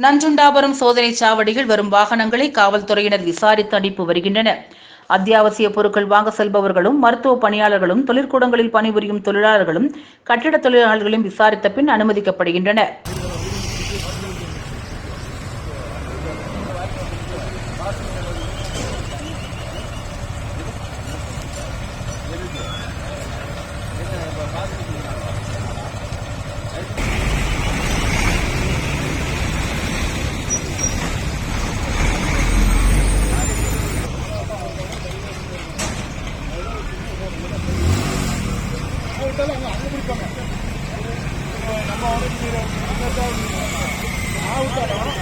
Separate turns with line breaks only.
நஞ்சுண்டாபுரம் சோதனை சாவடியில் வரும் வாகனங்களை காவல்துறையினர் விசாரித்து அனுப்பி வருகின்றனர். அத்தியாவசிய பொருட்கள் வாங்க செல்பவர்களும் மருத்துவ பணியாளர்களும் தொழிற்கூடங்களில் பணிபுரியும் தொழிலாளர்களும் கட்டிட தொழிலாளர்களும் விசாரித்த பின் அனுமதிக்கப்படுகின்றனர். போயிட்டாலும் அவங்க அங்கே பிடிப்பாங்க நம்ம உடனே ஆவுட்டாலும்